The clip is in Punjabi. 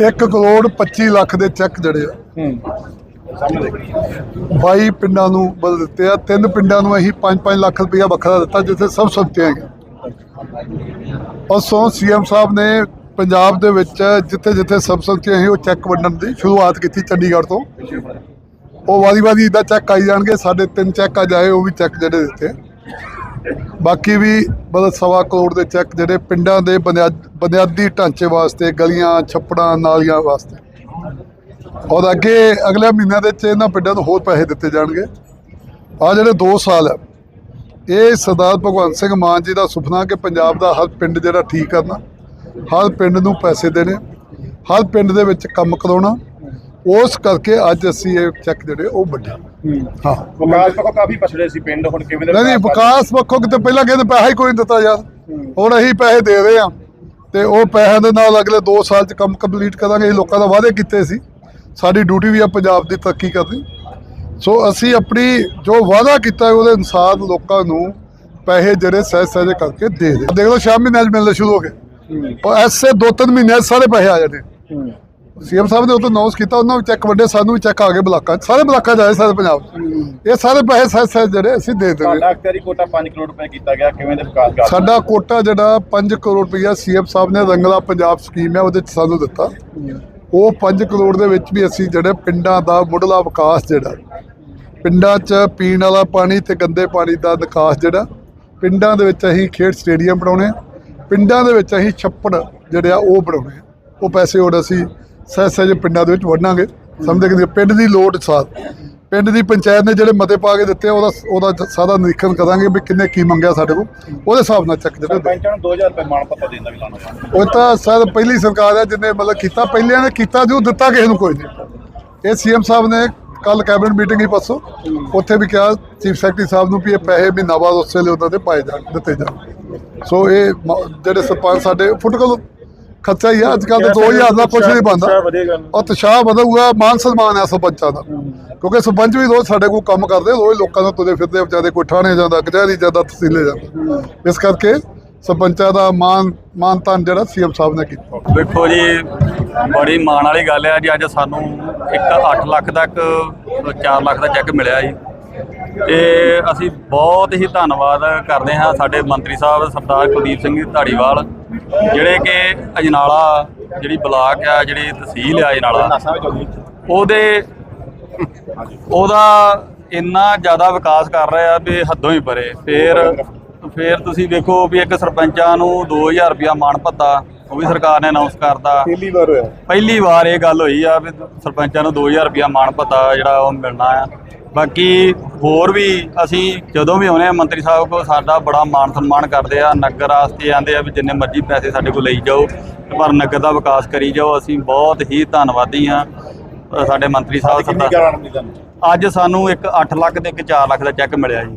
1 ਕਰੋੜ 25 ਲੱਖ ਦੇ ਚੈੱਕ ਜਿਹੜੇ ਆ 22 ਪਿੰਡਾਂ ਨੂੰ ਬਦਲ ਦਿੱਤੇ ਆ। ਤਿੰਨ ਪਿੰਡਾਂ ਨੂੰ ਅਸੀਂ 5-5 ਲੱਖ ਰੁਪਇਆ ਵੱਖਰਾ ਦਿੱਤਾ ਜਿੱਥੇ ਸਭ ਸੁਣਤੇ ਹੈਗੇ ਉਸੋਂ ਸੀਐਮ ਸਾਹਿਬ ਨੇ ਪੰਜਾਬ ਦੇ ਵਿੱਚ ਜਿੱਥੇ ਜਿੱਥੇ ਸਬ ਸੁਣਤੇ ਸੀ ਉਹ ਚੈੱਕ ਵੰਡਣ ਦੀ ਸ਼ੁਰੂਆਤ ਕੀਤੀ ਚੰਡੀਗੜ੍ਹ ਤੋਂ। ਉਹ ਵਾਰੀ ਵਾਰੀ ਇਦਾਂ ਚੈੱਕ ਆਈ ਜਾਣਗੇ ਸਾਡੇ ਤਿੰਨ ਚੈੱਕ ਅੱਜ ਆਏ ਉਹ ਵੀ ਚੈੱਕ ਜਿਹੜੇ ਦਿੱਤੇ ਬਾਕੀ ਵੀ ਮਤਲਬ ਸਵਾ ਕਰੋੜ ਦੇ ਚੈੱਕ ਜਿਹੜੇ ਪਿੰਡਾਂ ਦੇ ਬੁਨਿਆਦ- ਬੁਨਿਆਦੀ ਢਾਂਚੇ ਵਾਸਤੇ, ਗਲੀਆਂ, ਛੱਪੜਾਂ, ਨਾਲੀਆਂ ਵਾਸਤੇ। ਔਰ ਅੱਗੇ ਅਗਲੇ ਮਹੀਨਿਆਂ ਦੇ ਵਿੱਚ ਇਹਨਾਂ ਪਿੰਡਾਂ ਨੂੰ ਹੋਰ ਪੈਸੇ ਦਿੱਤੇ ਜਾਣਗੇ। ਆ ਜਿਹੜੇ 2 ਸਾਲ ਹੈ ਇਹ ਸਰਦਾਰ ਭਗਵੰਤ ਸਿੰਘ ਮਾਨ ਜੀ ਦਾ ਸੁਪਨਾ ਕਿ ਪੰਜਾਬ ਦਾ ਹਰ ਪਿੰਡ ਜਿਹੜਾ ਠੀਕ ਕਰਨਾ, ਹਰ ਪਿੰਡ ਨੂੰ ਪੈਸੇ ਦੇਣੇ, ਹਰ ਪਿੰਡ ਦੇ ਵਿੱਚ ਕੰਮ ਕਰਾਉਣਾ, ਉਸ ਕਰਕੇ ਅੱਜ ਅਸੀਂ ਇਹ ਚੈੱਕ ਜਿਹੜੇ ਉਹ ਵੱਡੇ। ਹਾਂ। ਵਿਕਾਸ ਪੱਖੋਂ ਕਾਫੀ ਪਛੜੇ ਸੀ ਪਿੰਡ ਹੁਣ ਕਿਵੇਂ ਦੇ ਨਹੀਂ ਨਹੀਂ ਵਿਕਾਸ ਪੱਖੋਂ ਕਿਤੇ ਪਹਿਲਾਂ ਕਹਿੰਦੇ ਪੈਸਾ ਹੀ ਕੋਈ ਨਹੀਂ ਦਿੱਤਾ ਯਾਰ। ਹੁਣ ਅਸੀਂ ਪੈਸੇ ਦੇ ਰਹੇ ਆ ਤੇ ਉਹ ਪੈਸਿਆਂ ਦੇ ਨਾਲ ਅਗਲੇ 2 ਸਾਲ ਚ ਕੰਮ ਕੰਪਲੀਟ ਕਰਾਂਗੇ। ਇਹ ਲੋਕਾਂ ਦਾ ਵਾਅਦੇ ਕੀਤੇ ਸੀ। ਸਾਡੀ ਡਿਊਟੀ ਵੀ ਆ ਪੰਜਾਬ ਦੀ ਤਰੱਕੀ ਕਰਨੀ। ਸੋ ਅਸੀਂ ਆਪਣੀ ਜੋ ਵਾਅਦਾ ਕੀਤਾ ਉਹਦੇ ਅਨੁਸਾਰ ਲੋਕਾਂ ਨੂੰ ਪੈਸੇ ਜਿਹੜੇ ਸਹਿਜ ਸਹਿਜ ਕਰਕੇ ਦੇ ਦੇ। ਦੇਖ ਲਓ ਸ਼ਾਮ ਮਹੀਨੇ 'ਚ ਮਿਲਣੇ ਸ਼ੁਰੂ ਹੋ ਗਏ। ਪਰ ਐਸੇ ਦੋ ਤਿੰਨ ਮਹੀਨਿਆਂ 'ਚ ਸਾਰੇ ਪੈਸੇ ਆ ਜਾਣੇ ਸੀਐਮ ਸਾਹਿਬ ਨੇ ਤੋਂ ਅਨਾਉਂਸ ਕੀਤਾ ਉਹਨਾਂ ਵੀ ਚੈੱਕ ਵੱਡੇ ਸਾਨੂੰ ਵੀ ਚੈੱਕ ਆ ਗਏ ਬਲਾਕਾਂ 'ਚ ਸਾਰੇ ਬਲਾਕਾਂ 'ਚ ਆਏ ਸਾਰੇ ਪੰਜਾਬ 'ਚ ਇਹ ਸਾਰੇ ਪੈਸੇ ਸਹਿਜ ਸਹਿਜ ਜਿਹੜੇ ਅਸੀਂ ਦੇ ਦੇਵਾਂਗੇ ਸਾਡਾ ਅਖਤਿਆਰੀ ਕੋਟਾ 5 ਕਰੋੜ ਰੁਪਏ ਕੀਤਾ ਗਿਆ ਕਿਵੇਂ ਦੇ ਵਿਕਾਸ ਕਰ ਸਾਡਾ ਕੋਟਾ ਜਿਹੜਾ 5 ਕਰੋੜ ਰੁਪਈਆ ਸੀਐਮ ਸਾਹਿਬ ਨੇ ਰੰਗਲਾ ਪੰਜਾਬ ਸਕੀਮ ਹੈ ਉਹਦੇ ਚ ਸਾਨੂੰ ਦਿੱਤਾ ਉਹ 5 ਕਰੋੜ ਦੇ ਵਿੱਚ ਵੀ ਅਸੀਂ ਜਿਹੜੇ ਪਿੰਡਾਂ ਦਾ ਮੁੱਢਲਾ ਵਿਕਾਸ ਜਿਹੜਾ ਪਿੰਡਾਂ 'ਚ ਪੀਣ ਵਾਲਾ ਪਾਣੀ ਤੇ ਗੰਦੇ ਪਾਣੀ ਦਾ ਨਿਕਾਸ ਜਿਹੜਾ ਪਿੰਡਾਂ ਦੇ ਵਿੱਚ ਅਸੀਂ ਖੇਡ ਸਟੇਡੀਅਮ ਬਣਾਉਣੇ ਆ। ਪਿੰਡਾਂ ਦੇ ਵਿੱਚ ਅਸੀਂ ਛੱਪੜ ਜਿਹੜੇ ਆ ਉਹ ਬਣਾਉਣੇ ਆ। ਉਹ ਪੈਸੇ ਹੁਣ ਅਸੀਂ ਸਹਿਜ ਪਿੰਡਾਂ ਦੇ ਵਿੱਚ ਵੰਡਾਂਗੇ। ਸਮਝਦੇ ਕਿ ਪਿੰਡ ਦੀ ਲੋੜ ਸਾਥ ਪਿੰਡ ਦੀ ਪੰਚਾਇਤ ਨੇ ਜਿਹੜੇ ਮਤੇ ਪਾ ਕੇ ਦਿੱਤੇ ਉਹਦਾ ਉਹਦਾ ਸਾਰਾ ਨਿਰੀਖਣ ਕਰਾਂਗੇ ਵੀ ਕਿੰਨੇ ਕੀ ਮੰਗਿਆ ਸਾਡੇ ਕੋਲ। ਉਹਦੇ ਹਿਸਾਬ ਨਾਲ ਚੱਕ ਜਿਹੜੇ ਸਰਪੰਚਾਂ ਨੂੰ 2000 ਰੁਪਏ ਮਾਣ ਪੱਤਾ ਦੇਣ ਦਾ ਵੀ ਲਾਣਾ ਉਹ ਤਾਂ ਸਰ ਪਹਿਲੀ ਸਰਕਾਰ ਹੈ ਜਿਹਨੇ ਮਤਲਬ ਕੀਤਾ। ਪਹਿਲਿਆਂ ਨੇ ਕੀਤਾ ਜੋ ਦਿੱਤਾ ਕਿਸੇ ਨੂੰ ਕੋਈ ਨਹੀਂ। ਇਹ ਸੀਐਮ ਸਾਹਿਬ ਨੇ ਕੱਲ ਕੈਬਨਿਟ ਮੀਟਿੰਗ ਹੀ ਪਰਸੋਂ ਉੱਥੇ ਵੀ ਕਿਹਾ ਚੀਫ ਸੈਕਟਰੀ ਸਾਹਿਬ ਨੂੰ ਵੀ ਇਹ ਪੈਸੇ ਮਹੀਨਾ ਬਾਅਦ ਉਸੇ ਲਈ ਉਹਨਾਂ ਦੇ ਪਾਏ ਜਾਣ ਦਿੱਤੇ ਜਾਣ। ਸੋ ਇਹ ਜਿਹੜੇ ਸਰਪੰਚ ਸਾਡੇ ਫੁੱਟਕਲ ਖਰਚਾ ਹੀ ਆ ਅੱਜ ਕੱਲ੍ਹ ਤਾਂ 2000 ਦਾ ਕੁਝ ਨਹੀਂ ਬਣਦਾ। ਔਰ ਤਸ਼ਾਹ ਵਧੂਗਾ ਮਾਨ ਸਨਮਾਨ ਹੈ ਸਰਪੰਚਾਂ ਦਾ। ਕਿਉਂਕਿ ਸਰਪੰਚ ਵੀ ਰੋਜ਼ ਸਾਡੇ ਕੋਲ ਕੰਮ ਕਰਦੇ ਰੋਜ਼ ਲੋਕਾਂ ਨੂੰ ਤੁਰੇ ਫਿਰਦੇ ਵਿਚਾਰੇ ਕੋਈ ਠਾਣੇ ਜਾਂਦਾ ਕਚਹਿਰੀ ਜਾਂਦਾ ਤਹਿਸੀਲੇ ਜਾਂਦਾ। ਇਸ ਕਰਕੇ ਸਰਪੰਚਾਂ ਦਾ ਮਾਨ ਮਾਨ ਤਾਨ ਜਿਹੜਾ ਸੀਐਮ ਸਾਹਿਬ ਨੇ ਕੀਤਾ। ਵੇਖੋ ਜੀ ਬੜੀ ਮਾਣ ਵਾਲੀ ਗੱਲ ਹੈ ਜੀ ਅੱਜ ਸਾਨੂੰ ਇੱਕ 8 ਲੱਖ ਤੱਕ 4 ਲੱਖ ਦਾ ਚੈੱਕ ਮਿਲਿਆ ਜੀ। ਤੇ ਅਸੀਂ ਬਹੁਤ ਹੀ ਧੰਨਵਾਦ ਕਰਦੇ ਹਾਂ ਸਾਡੇ ਮੰਤਰੀ ਸਾਹਿਬ ਸਰਦਾਰ ਕੁਲਦੀਪ ਸਿੰਘ ਧਾੜੀਵਾਲ ਜਿਹੜੇ ਕਿ ਅਜਨਾਲਾ ਜਿਹੜੀ ਬਲਾਕ ਆ ਜਿਹੜੀ ਤਹਿਸੀਲ ਆ ਅਜਨਾਲਾ ਉਹਦੇ ਉਹਦਾ ਇੰਨਾ ਜ਼ਿਆਦਾ ਵਿਕਾਸ ਕਰ ਰਿਹਾ ਵੀ ਹੱਦੋਂ ਹੀ ਪਰੇ। ਫੇਰ ਫੇਰ ਤੁਸੀਂ ਵੇਖੋ ਵੀ ਇੱਕ ਸਰਪੰਚਾਂ ਨੂੰ 2000 ਰੁਪਇਆ ਮਾਣ ਭੱਤਾ ਉਹ ਵੀ ਸਰਕਾਰ ਨੇ ਅਨਾਉਂਸ ਕਰਤਾ। ਪਹਿਲੀ ਵਾਰ ਹੋਇਆ। ਪਹਿਲੀ ਵਾਰ ਇਹ ਗੱਲ ਹੋਈ ਆ ਵੀ ਸਰਪੰਚਾਂ ਨੂੰ 2000 ਰੁਪਇਆ ਮਾਣ ਭੱਤਾ ਜਿਹੜਾ ਉਹ ਮਿਲਣਾ ਆ। ਬਾਕੀ ਹੋਰ ਵੀ ਅਸੀਂ ਜਦੋਂ ਵੀ ਆਉਂਦੇ ਆ ਮੰਤਰੀ ਸਾਹਿਬ ਕੋਲ ਸਾਡਾ ਬੜਾ ਮਾਣ ਸਨਮਾਨ ਕਰਦੇ ਆ। ਨਗਰ ਵਾਸਤੇ ਆਂਦੇ ਆ ਵੀ ਜਿੰਨੇ ਮਰਜ਼ੀ ਪੈਸੇ ਸਾਡੇ ਕੋਲ ਲਈ ਜਾਓ ਪਰ ਨਗਰ ਦਾ ਵਿਕਾਸ ਕਰੀ ਜਾਓ। ਅਸੀਂ ਬਹੁਤ ਹੀ ਧੰਨਵਾਦੀ ਆ ਸਾਡੇ ਮੰਤਰੀ ਸਾਹਿਬ ਸਰਦਾਰ ਅੱਜ ਸਾਨੂੰ ਇੱਕ 8 ਲੱਖ ਤੇ ਇੱਕ 4 ਲੱਖ ਦਾ ਚੈੱਕ ਮਿਲਿਆ ਜੀ।